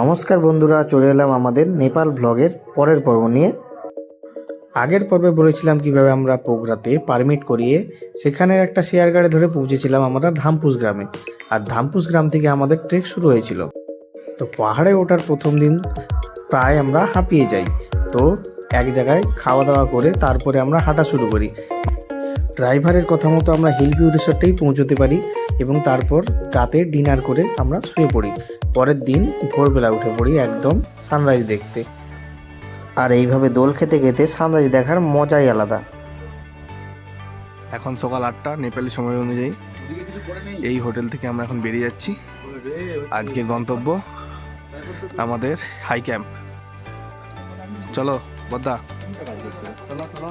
নমস্কার বন্ধুরা, চলে এলাম আমাদের নেপাল ব্লগের পরের পর্ব নিয়ে। আগের পর্বে বলেছিলাম কীভাবে আমরা পোগরাতে পারমিট করিয়ে সেখানে একটা শেয়ার গাড়ি ধরে পৌঁছেছিলাম আমরা ধামপুস গ্রামে। আর ধামপুস গ্রাম থেকে আমাদের ট্রেক শুরু হয়েছিল। তো পাহাড়ে ওঠার প্রথম দিন প্রায় আমরা হাঁপিয়ে যাই। তো এক জায়গায় খাওয়া দাওয়া করে তারপরে আমরা হাঁটা শুরু করি। ড্রাইভারের কথা মতো আমরা হিল ভিউ রিসোর্টেই পৌঁছতে পারি এবং তারপর রাতে ডিনার করে আমরা শুয়ে পড়ি। পরের দিন ভোরবেলা উঠে পড়ি একদম সানরাইজ দেখতে। আর এইভাবে দোল খেতে খেতে সানরাইজ দেখার মজাই আলাদা। এখন সকাল আটটা, নেপালি সময় অনুযায়ী এই হোটেল থেকে আমরা এখন বেরিয়ে যাচ্ছি। আজকের গন্তব্য আমাদের হাই ক্যাম্প চলো, বদ্দা। চলো চলো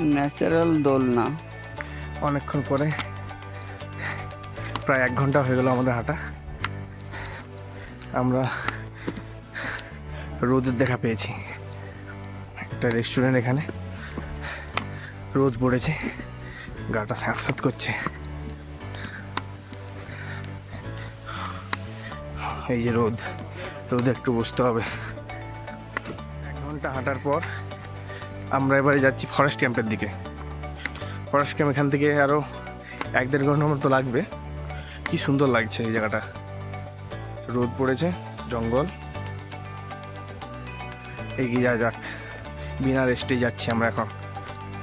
ন্যাচারাল দোলনা অনেকক্ষণ পরে প্রায় এক ঘণ্টা হয়ে গেল আমাদের হাঁটা। আমরা রোদের দেখা পেয়েছি। একটা রেস্টুরেন্ট এখানে রোদ পড়েছে, গাটা স্যাঁতস্যাঁত করছে। এই যে রোদ, রোদে একটু বসতে হবে। এক ঘণ্টা হাঁটার পর আমরা এবারে যাচ্ছি ফরেস্ট ক্যাম্পের দিকে। ফরেস্ট ক্যাম্প এখান থেকে আরও এক দেড় ঘণ্টার মতো লাগবে। কি সুন্দর লাগছে এই জায়গাটা। রোদ পড়েছে, জঙ্গল। এগিয়ে যা যাক। বিনা রেস্টে যাচ্ছি আমরা এখন।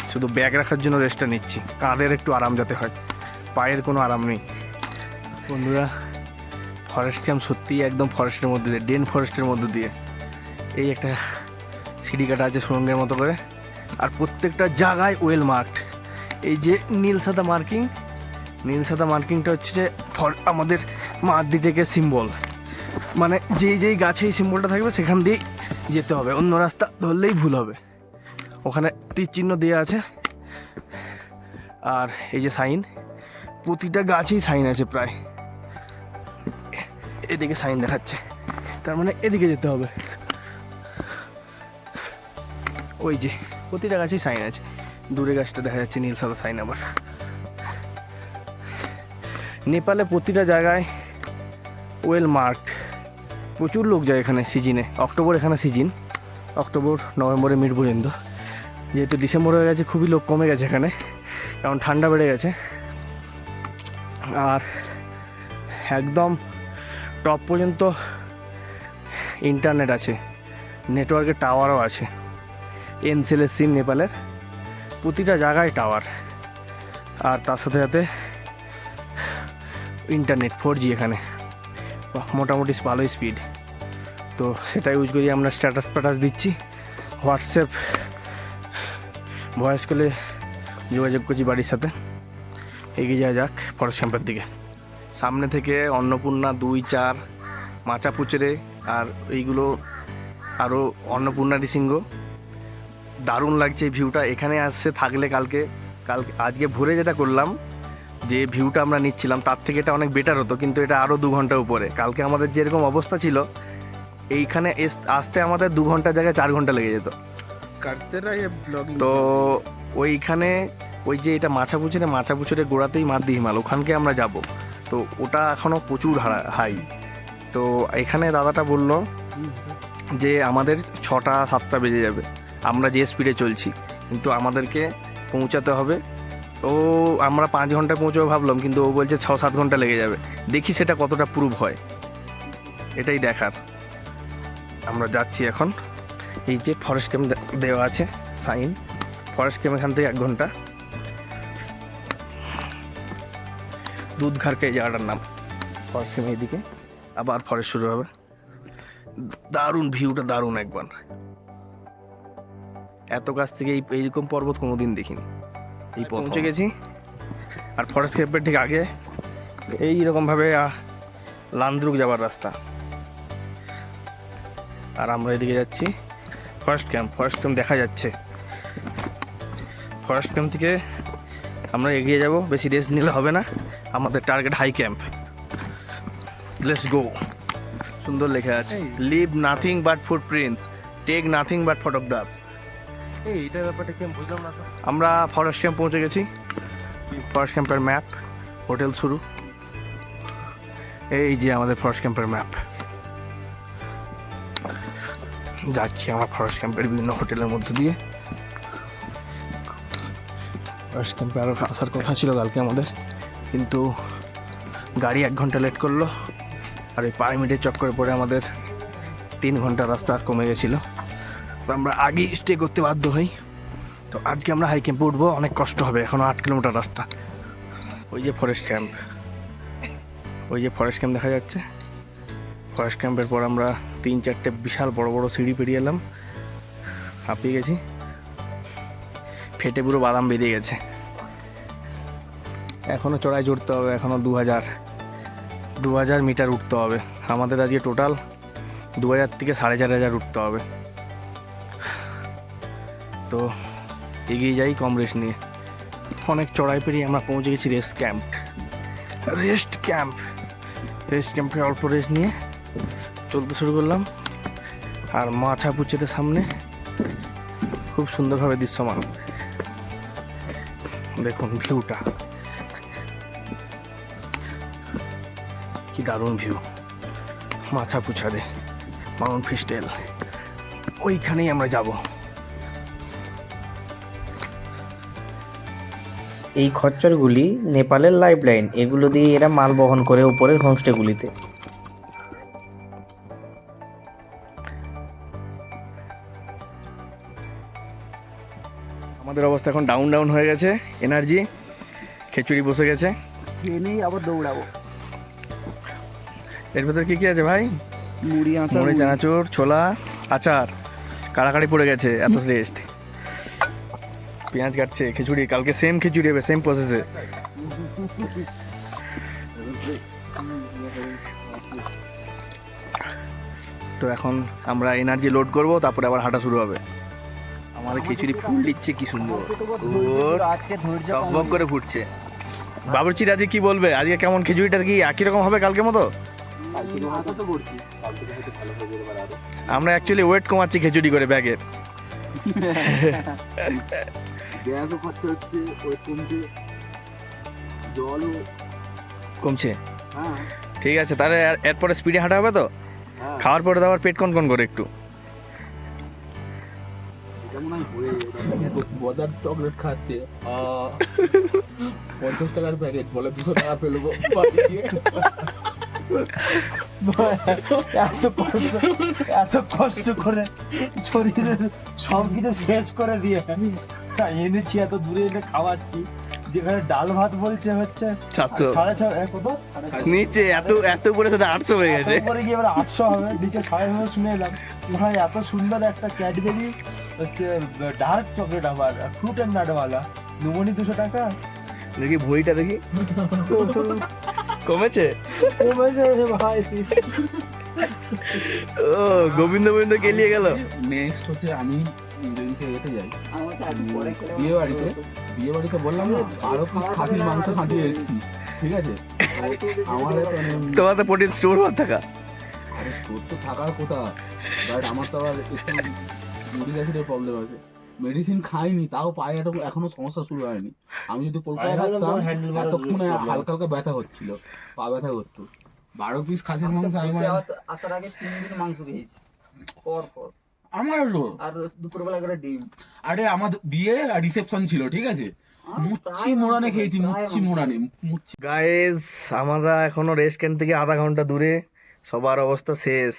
শুধু ব্যাগ রাখার জন্য রেস্টটা নিচ্ছি। কাঁধের একটু আরাম যাতে হয়। পায়ের কোনো আরাম নেই। বন্ধুরা ফরেস্ট ক্যাম্প সত্যিই একদম ফরেস্টের মধ্যে দিয়ে ডেন ফরেস্টের মধ্যে দিয়ে। এই একটা সিঁড়ি কাটা আছে সুরঙ্গের মতো করে। আর প্রত্যেকটা জায়গায় ওয়েল মার্কড এই যে নীল সাদা মার্কিং নীল সাদা মার্কিংটা হচ্ছে যে ফর- আমাদের মাদ্দি থেকে সিম্বল মানে যেই যেই গাছে এই সিম্বলটা থাকবে, সেখান দিয়েই যেতে হবে। অন্য রাস্তা ধরলেই ভুল হবে। ওখানে তীর চিহ্ন দেওয়া আছে। আর এই যে সাইন প্রতিটা গাছেই সাইন আছে প্রায়। এদিকে সাইন দেখাচ্ছে। তার মানে এদিকে যেতে হবে। ওই যে প্রতিটা গাছেই সাইন আছে। দূরে গাছটা দেখা যাচ্ছে, নীল সাদা সাইন আবার। নেপালে প্রতিটা জায়গায় ওয়েল মার্কড। প্রচুর লোক যায় এখানে সিজিনে। অক্টোবর এখানে সিজন। অক্টোবর, নভেম্বরে মিড পর্যন্ত যেহেতু ডিসেম্বর হয়ে গেছে, খুবই লোক কমে গেছে এখানে। কারণ ঠান্ডা বেড়ে গেছে। আর একদম টপ পর্যন্ত ইন্টারনেট আছে। নেটওয়ার্কের টাওয়ারও আছে। এনসেলের সিম নেপালের প্রতিটা জায়গায় টাওয়ার। আর তার সাথে সাথে ইন্টারনেট ফোর জি এখানে মোটামুটি ভালোই স্পিড তো সেটা ইউজ করি, আমরা স্ট্যাটাস ফ্যাটাস দিচ্ছি। হোয়াটসঅ্যাপ ভয়েস কলে যোগাযোগ করছি বাড়ির সাথে। এগিয়ে যাওয়া যাক ফরেস্ট ক্যাম্পের দিকে। সামনে থেকে অন্নপূর্ণা দুই, চার মাচা পুচড়ে আর এইগুলো আরও অন্নপূর্ণা ডিসিঙ্গ দারুণ লাগছে এই ভিউটা। এখানে আসছে থাকলে কালকে কালকে আজকে ভোরে যেটা করলাম যে ভিউটা আমরা নিচ্ছিলাম তার থেকে এটা অনেক বেটার হতো কিন্তু এটা আরও দু ঘণ্টা উপরে। কালকে আমাদের যেরকম অবস্থা ছিল এইখানে আসতে আমাদের দু ঘণ্টা জায়গায় চার ঘণ্টা লেগে যেত। তো ওইখানে ওই যে এটা মাছা পুচুরে মাছা পুচুরে গোড়াতেই মাদ্দি মাল ওখানকে আমরা যাব। তো ওটা এখনও প্রচুর হাই তো এখানে দাদাটা বলল যে আমাদের ছটা সাতটা বেজে যাবে। আমরা যে স্পিডে চলছি, কিন্তু আমাদেরকে পৌঁছাতে হবে। ও, আমরা পাঁচ ঘণ্টা পৌঁছবো ভাবলাম, কিন্তু ও বলছে ছ সাত ঘণ্টা লেগে যাবে। দেখি সেটা কতটা প্রুভ হয়। এটাই দেখার। আমরা যাচ্ছি এখন। এই যে ফরেস্ট ক্যাম্প দেওয়া আছে সাইন ফরেস্ট ক্যাম্প এখান থেকে এক ঘণ্টা। দুধঘাটকে এই জায়গাটার নাম। ফরেস্ট ক্যাম্প এইদিকে। আবার ফরেস্ট শুরু হবে। দারুণ ভিউটা দারুণ একবার। এত কাছ থেকে এই এইরকম পর্বত কোনোদিন দেখিনি। এই পৌঁছে গেছি। আর ফরেস্ট ক্যাম্পের ঠিক আগে এইরকমভাবে লান্দ্রুক যাওয়ার রাস্তা। আর আমরা এদিকে যাচ্ছি। ফরেস্ট ক্যাম্প ফরেস্ট ক্যাম্প দেখা যাচ্ছে। ফরেস্ট ক্যাম্প থেকে আমরা এগিয়ে যাব বেশি রেস্ট নিলে হবে না। আমাদের target high camp let's go সুন্দর লেখা আছে। Leave nothing but footprints take nothing but photographs আমরা ফরেস্ট ক্যাম্প পৌঁছে গেছি। ফরেস্ট ক্যাম্পের ম্যাপ হোটেল শুরু। এই যে আমাদের ফরেস্ট ক্যাম্পের ম্যাপ যাচ্ছি আমার ফরেস্ট ক্যাম্পের বিভিন্ন হোটেলের মধ্যে দিয়ে। ফরেস্ট ক্যাম্পে আরও আসার কথা ছিল কালকে আমাদের। কিন্তু গাড়ি এক ঘণ্টা লেট করল। আর এই পারমিটের চক্করে পড়ে আমাদের তিন ঘণ্টা রাস্তা কমে গেছিল। তো আমরা আগেই স্টে করতে বাধ্য হই। তো আজকে আমরা হাই ক্যাম্পে উঠবো, অনেক কষ্ট হবে এখনও আট কিলোমিটার রাস্তা। ওই যে ফরেস্ট ক্যাম্প ওই যে ফরেস্ট ক্যাম্প দেখা যাচ্ছে। ফরেস্ট ক্যাম্পের পর আমরা তিন চারটে বিশাল বড় বড় সিঁড়ি পেরিয়ে এলাম। হাঁপিয়ে গেছি। ফেটে পুরো বাদাম বেরিয়ে গেছে। এখনও চড়াই চড়তে হবে এখনও দু হাজার। দু হাজার মিটার উঠতে হবে। আমাদের আজকে টোটাল দু হাজার থেকে সাড়ে চার হাজার উঠতে হবে। তো এগিয়ে যাই কম রেস্ট নিয়ে। অনেক চড়াই পেরিয়ে আমরা পৌঁছে গেছি rest camp rest camp rest ক্যাম্পে অল্প রেস্ট নিয়ে চলতে শুরু করলাম। আর মাছা পুচেতে সামনে খুব সুন্দরভাবে দৃশ্যমান। দেখুন ভিউটা কি দারুণ ভিউ মাছা পুছাদে মাউন্ট ফিস্টেল ওইখানেই আমরা যাব। এই খচ্চরগুলি নেপালের লাইফ লাইন এগুলো দিয়ে এরা মাল বহন করে উপরের হোমস্টেগুলিতে। আমাদের অবস্থা এখন ডাউন ডাউন হয়ে গেছে এনার্জি খিচুড়ি বসে গেছে। ট্রেনেই আবার দৌড়াবো। এর ভেতর কি কি আছে ভাই? মুড়ি আচার মুড়ি চানাচুর ছোলা আচার। কাড়াকাড়ি পড়ে গেছে এত রেস্ট পেঁয়াজ কাটছে খিচুড়ি কালকে সেম খিচুড়ি হবে সেম প্রসেসে তো এখন আমরা এনার্জি লোড করব তারপরে আবার হাঁটা শুরু হবে। আমাদের খিচুড়ি ফুল দিচ্ছে কি সুন্দর। ওর আজকে ধৈর্য টকবক করে ফুটছে। বাবুর্চির আজকে কি বলবে? আজকে কেমন খিচুড়িটা কি একই রকম হবে কালকে মতো? আমরা অ্যাকচুয়ালি ওয়েট কমাচ্ছি খিচুড়ি করে ব্যাগের গ্যাসও খরচা হচ্ছে ওই কমছে। জলও কমছে? হ্যাঁ। ঠিক আছে তাহলে এরপরে স্পিডে হাঁটা হবে তো? হ্যাঁ। খাওয়ার পরে তো আবার পেট কন কন করে একটু? যেমন আমি বাজার চকলেট খাচ্ছে। পঞ্চাশ টাকার প্যাকেট বলে দুশো টাকা ফেলব। এত কষ্ট এত কষ্ট করে শরীরের সব কিছু শেষ করে দিয়ে। এনেছি এত দূরে এনে খাওয়াচ্ছি। যেখানে ডাল ভাত বলছে হচ্ছে সাতশো। সাড়ে ছ কত? নিচে এত এত উপরে সেটা আটশো হয়ে গেছে। করে গিয়ে এবার আটশো হবে নিচে সাড়ে ছশো শুনে এলাম। ভাই এত সুন্দর একটা ক্যাডবেরি হচ্ছে ডার্ক চকলেট আবার ফ্রুট অ্যান্ড নাটওয়ালা নুমনি দুশো টাকা? দেখি ভইটা দেখি। কমেছে? কমেছে ভাই। ও গোবিন্দ গোবিন্দ কেলিয়ে গেল? নেক্সট হচ্ছে আমি। যেদিনকে এতে যাই। বিয়ে বাড়িতে বিয়ে বাড়িতে বললাম না আরও খাসির মাংস খাটিয়ে এসেছি ঠিক আছে? মানে তোমার তো প্রোটিন স্টোর হওয়ার থাকা? আরে তোর তো থাকার কথা? বাট আমার তো আবার ইউরিক প্রবলেম আছে। মেডিসিন খাইনি তাও পায়ে একটা এখনও সমস্যা শুরু হয়নি। আমি যদি কলকাতায় থাকতাম এতক্ষণে হালকা হালকা ব্যথা হচ্ছিল পা ব্যথা করতো। বারো পিস খাসির মাংস আমি মানে আসার আগে তিন দিন মাংস খেয়েছি। পর পর। আমারও আর দুপুরবেলা করে ডিম। আরে আমার বিয়ে আর রিসেপশন ছিল ঠিক আছে? মুচ্ছি মোড়ানে খেয়েছি মুচ্ছি মোড়ানে মুচ্ছি। গাইজ আমরা এখনও রেস্টুরেন্ট থেকে আধা ঘণ্টা দূরে। সবার অবস্থা শেষ।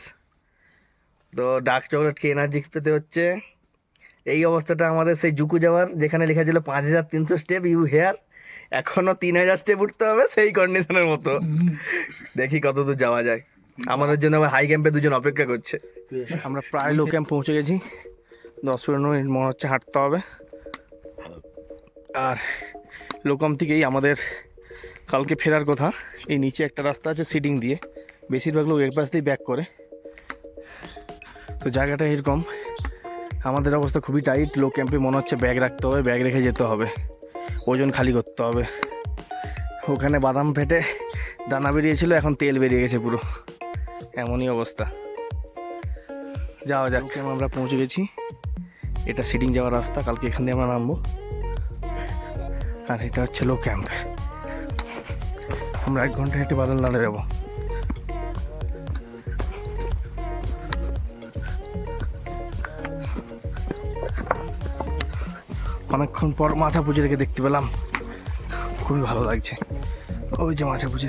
তো ডার্ক চকলেট খেয়ে এনার্জি পেতে হচ্ছে। এই অবস্থাটা আমাদের সেই জুকু যাওয়ার যেখানে লেখা ছিল পাঁচ হাজার তিনশো স্টেপ ইউ হেয়ার এখনও তিন হাজার স্টেপ উঠতে হবে সেই কন্ডিশনের মতো। দেখি কত দূর যাওয়া যায়। আমাদের জন্য আবার হাই ক্যাম্পে দুজন অপেক্ষা করছে। আমরা প্রায় লো ক্যাম্প পৌঁছে গেছি। দশ পনেরো মিনিট মনে হচ্ছে হাঁটতে হবে। আর লোকম থেকেই আমাদের কালকে ফেরার কথা। এই নিচে একটা রাস্তা আছে সিডিং দিয়ে। বেশিরভাগ লোক এক পাশ দিয়ে ব্যাক করে। তো জায়গাটা এরকম। আমাদের অবস্থা খুবই টাইট লো ক্যাম্পে মনে হচ্ছে ব্যাগ রাখতে হবে ব্যাগ রেখে যেতে হবে। ওজন খালি করতে হবে। ওখানে বাদাম ফেটে দানা বেরিয়েছিল, এখন তেল বেরিয়ে গেছে পুরো। এমনই অবস্থা। যাওয়া যাক আমরা পৌঁছে গেছি। এটা সিটিং যাওয়ার রাস্তা কালকে এখান দিয়ে আমরা নামবো। আর এটা হচ্ছে লো ক্যাম্প আমরা এক ঘণ্টা হেঁটে বাদল নাড়ে যাব অনেকক্ষণ পর মাথা পুজো রেখে দেখতে পেলাম। খুবই ভালো লাগছে। ওই যে মাথা পুজো।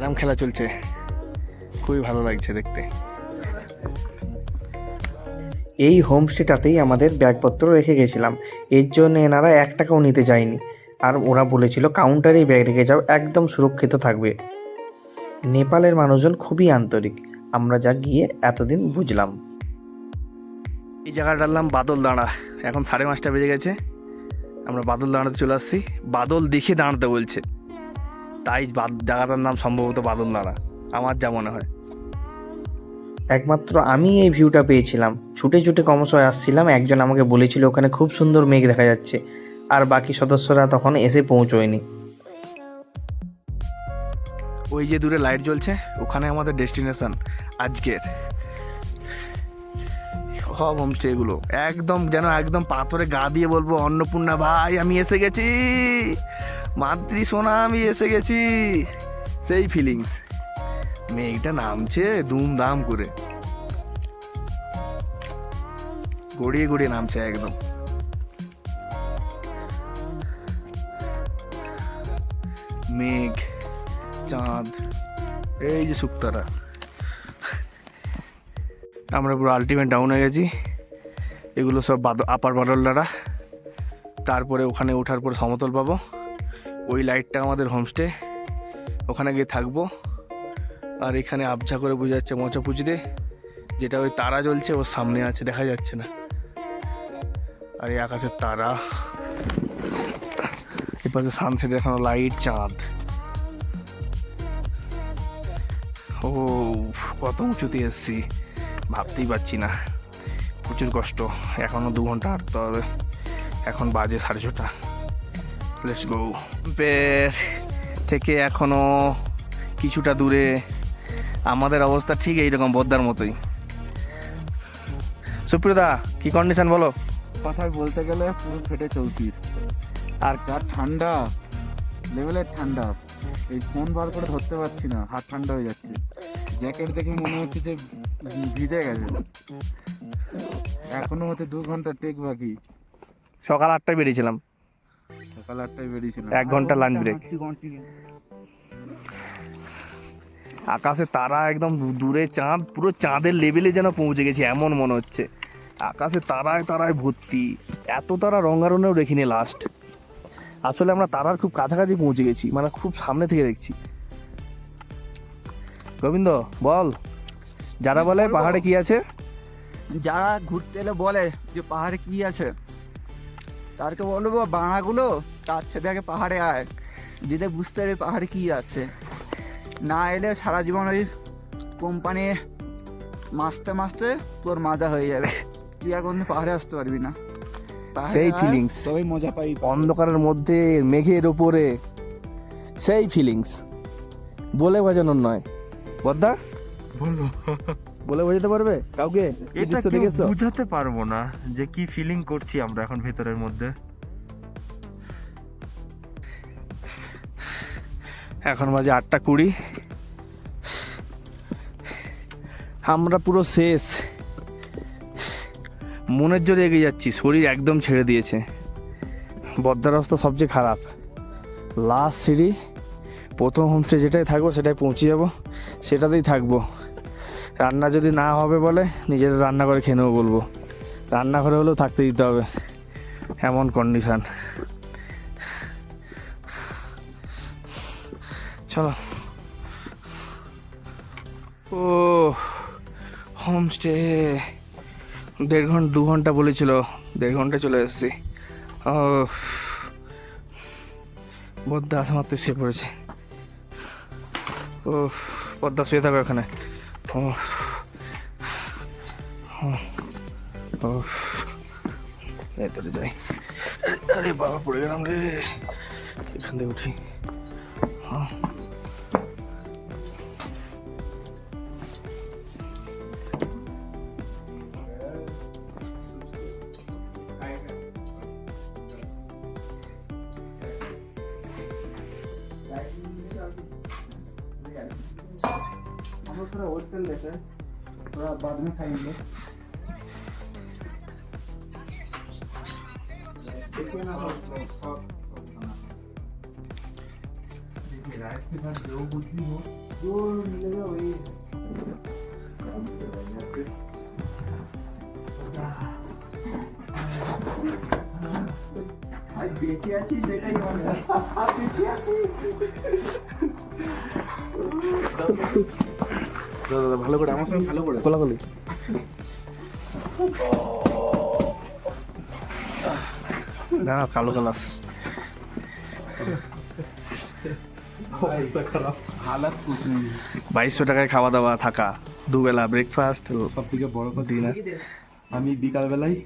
ক্যারাম খেলা চলছে। খুবই ভালো লাগছে দেখতে। এই হোমস্টেটাতেই আমাদের ব্যাগপত্র রেখে গেছিলাম। এর জন্য এনারা এক টাকাও নিতে যায়নি। আর ওরা বলেছিল কাউন্টারেই ব্যাগ রেখে যাও একদম সুরক্ষিত থাকবে। নেপালের মানুষজন খুবই আন্তরিক। আমরা যা গিয়ে এতদিন বুঝলাম। এই জায়গাটা ডাললাম বাদল দাঁড়া এখন সাড়ে পাঁচটা বেজে গেছে। আমরা বাদল দাঁড়াতে চলে আসছি। বাদল দেখে দাঁড়াতে বলছে। তাই বাদ- জায়গাটার নাম সম্ভবত বাদল দাঁড়া আমার যা মনে হয়। একমাত্র আমি এই ভিউটা পেয়েছিলাম। ছুটে ছুটে ক্রমশ আসছিলাম একজন আমাকে বলেছিল ওখানে খুব সুন্দর মেঘ দেখা যাচ্ছে। আর বাকি সদস্যরা তখন এসে পৌঁছয়নি। ওই যে দূরে লাইট জ্বলছে ওখানে আমাদের ডেস্টিনেশন আজকের। সব হোমস্টে এগুলো। একদম যেন একদম পাথরে গা দিয়ে বলব অন্নপূর্ণা ভাই আমি এসে গেছি। মাতৃ সোনা, আমি এসে গেছি। সেই ফিলিংস মেঘটা নামছে দুমদাম করে। গড়িয়ে গড়িয়ে নামছে একদম। মেঘ, চাঁদ, এই যে শুক্তারা। আমরা পুরো আলটিমেট ডাউন হয়ে গেছি। এগুলো সব বাদ আপার বাদলডারা তারপরে ওখানে ওঠার পর সমতল পাবো। ওই লাইটটা আমাদের হোমস্টে ওখানে গিয়ে থাকব। আর এখানে আবঝা করে বোঝা যাচ্ছে মোচা পুজোতে যেটা ওই তারা জ্বলছে, ওর সামনে আছে, দেখা যাচ্ছে না। আর এই আকাশের তারা, এপাশে সানসেট এখনও লাইট চাঁদ। ও কত উঁচুতে এসছি, ভাবতেই পারছি না। প্রচুর কষ্ট এখনও দু ঘণ্টা হাঁটতে হবে, এখন বাজে সাড়ে ছটা। লেটস গো পের থেকে এখনও কিছুটা দূরে। আমাদের অবস্থা ঠিক এইরকম বদ্দার মতোই। সুপ্রিয়দা কি কন্ডিশন বলো? কথায় বলতে গেলে পুরো ফেটে চৌকির আর যা ঠান্ডা লেভেলের ঠান্ডা এই ফোন বার করে ধরতে পারছি না হাত ঠান্ডা হয়ে যাচ্ছে। জ্যাকেট দেখে মনে হচ্ছে যে ভিজে গেছে। এখনও হচ্ছে দু ঘণ্টা টেক বাকি। সকাল আটটায় বেরিয়েছিলাম। সকাল আটটায় বেরিয়েছিলাম এক ঘণ্টা লাঞ্চ ব্রেক আকাশে তারা একদম দূরে চাঁদ পুরো চাঁদের লেভেলে যেন পৌঁছে গেছি এমন মনে হচ্ছে। আকাশে তারায় তারায় ভর্তি। এত তারা রঙারণেও দেখিনি লাস্ট আসলে আমরা তারার খুব কাছাকাছি পৌঁছে গেছি মানে খুব সামনে থেকে দেখছি। গোবিন্দ বল। যারা বলে পাহাড়ে কি আছে? যারা ঘুরতে এলে বলে যে পাহাড়ে কি আছে? তারকে বলব বানাগুলো তার সাথে আগে পাহাড়ে আয়। যেতে বুঝতে পারবে পাহাড়ে কি আছে। না এলে সারা জীবন ওই কোম্পানি মাসতে মাসতে তোর মাজা হয়ে যাবে। তুই আর কোনদিন পাহাড়ে আসতে পারবি না। সেই feelings। তবেই মজা পাই অন্ধকারের মধ্যে মেঘের ওপরে সেই ফিলিংস বলে বোঝানোর নয়। বদ্দা? বলো। বলে বোঝাতে পারবে? কাউকে? এটা কেউ দেখেছ? বুঝাতে পারব না যে কি ফিলিং করছি আমরা এখন ভেতরের মধ্যে। এখন বাজে আটটা কুড়ি। আমরা পুরো শেষ। মনের জোরে এগিয়ে যাচ্ছি শরীর একদম ছেড়ে দিয়েছে। বদ্দার অবস্থা সবচেয়ে খারাপ। লাস্ট সিঁড়ি প্রথম হোমস্টে যেটাই থাকব সেটাই পৌঁছে যাব সেটাতেই থাকব। রান্না যদি না হবে বলে নিজের রান্না করে খেয়ে নেব বলব। রান্নাঘরে হলেও থাকতে দিতে হবে, এমন কন্ডিশান চলো। ও হোমস্টে দেড় ঘণ্টা, দু ঘণ্টা বলেছিল, দেড় ঘণ্টা চলে এসেছি। ও বদ্দা আসা মাত্র পড়েছে। ও পদ্মা শুয়ে থাকো এখানে। ভেতরে যাই। আরে বাবা পড়ে গেলাম রে। এখান থেকে উঠি। হ্যাঁ। वो थोड़ा और कर लेते हैं। थोड़ा बाद में खाएँगे। देखिए ना राइस के साथ जो कुछ भी हो जो मिलेगा वही দাদা ভালো করে আমার সঙ্গে ভালো করে। কোলাগুলি না কালো কালো আছে। বাইশশো টাকায় খাওয়া দাওয়া থাকা দুবেলা ব্রেকফাস্ট সব থেকে বড় কথা ডিনার আমি বিকালবেলায়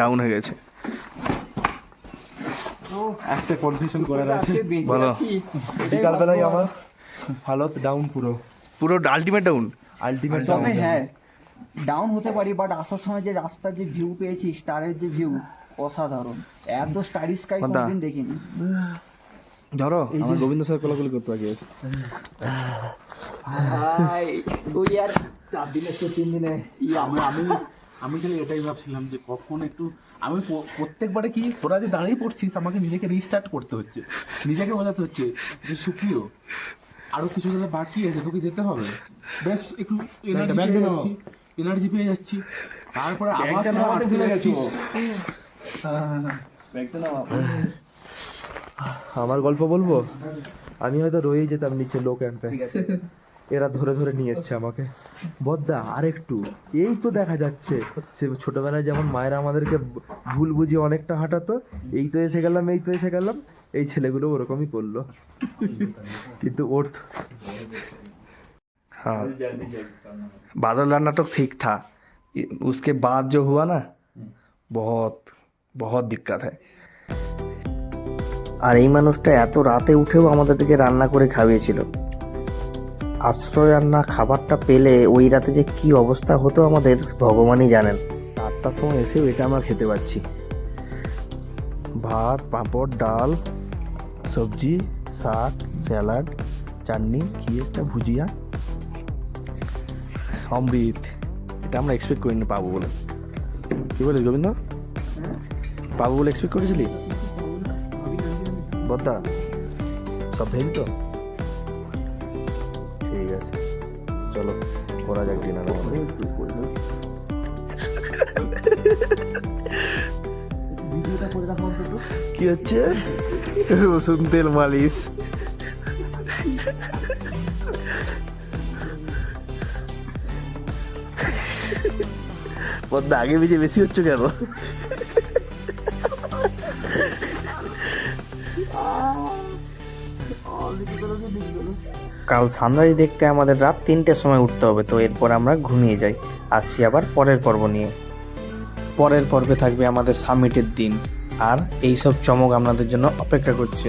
ডাউন হয়ে গেছে। একটা কনফিউশন করার আছে। বলো। বিকালবেলায় আমার হালত ডাউন পুরো। পুরো আলটিমেট ডাউন আলটিমেট ডাউন তবে হ্যাঁ ডাউন হতে পারি বাট আসার সময় যে রাস্তার যে ভিউ পেয়েছি স্টারের যে ভিউ অসাধারণ। এত স্টারি স্কাই? কোনদিন দেখিনি। ধরো। আমার গোবিন্দ স্যার কোলাগুলি করতে বাকি আছে। ভাই ওই আর চার দিনের তো তিন দিনে। ই আমি আমি আমি খালি এটাই ভাবছিলাম যে কখন একটু আমি প্রত্যেকবারে কি তোরা যে দাঁড়িয়ে পড়ছিস আমাকে নিজেকে রিস্টার্ট করতে হচ্ছে। নিজেকে বোঝাতে হচ্ছে যে সুপ্রিয় আরও কিছু গেলে বাকি আছে তোকে যেতে হবে। বেশ একটু এনার্জি পেয়ে যাচ্ছি। এনার্জি পেয়ে যাচ্ছি। তারপরে আবার তোরা ভুলে হ্যাঁ, আমার গল্প বলব? আমি হয়তো রয়েই যেতাম নিচে লো ক্যাম্পে এরা ধরে ধরে নিয়ে এসছে আমাকে বদ্দা আর একটু এই তো দেখা যাচ্ছে সে ছোটবেলায় যেমন মায়েরা আমাদেরকে ভুল বুঝিয়ে অনেকটা হাঁটাতো এই তো এসে গেলাম এই তো এসে গেলাম এই ছেলেগুলো ওরকমই করলো কিন্তু ওর তো- हाँ बादल रात नाटक ठीक था ये- उसके बाद जो हुआ ना बहुत बहुत दिक्कत है আর এই মানুষটা এত রাতে উঠেও আমাদের দিকে রান্না করে খাইয়েছিল আশ্রয় রান্না খাবারটা পেলে ওই রাতে যে কি অবস্থা হতো আমাদের ভগবানই জানেন। আটটার সময় এসেও এটা আমরা খেতে পাচ্ছি। ভাত, পাঁপড়, ডাল, সবজি, শাক, স্যালাড, চাটনি, কি একটা ভুজিয়া। অমৃত, এটা আমরা এক্সপেক্ট করিনি পাবো বলে। কি বলিস গোবিন্দ? পাবো বলে এক্সপেক্ট করেছিলি? বদ্দা, সব ভেজ তো করা যাক ডিনার কি হচ্ছে রসুন তেল মালিশ বদ্দা আগে বেজে বেশি হচ্ছে কেন কাল সানরাইজ দেখতে আমাদের রাত তিনটের সময় উঠতে হবে, তো এরপর আমরা ঘুমিয়ে যাই। আসছি আবার পরের পর্ব নিয়ে। পরের পর্বে থাকবে আমাদের সামিটের দিন। আর এইসব চমক আপনাদের জন্য অপেক্ষা করছে।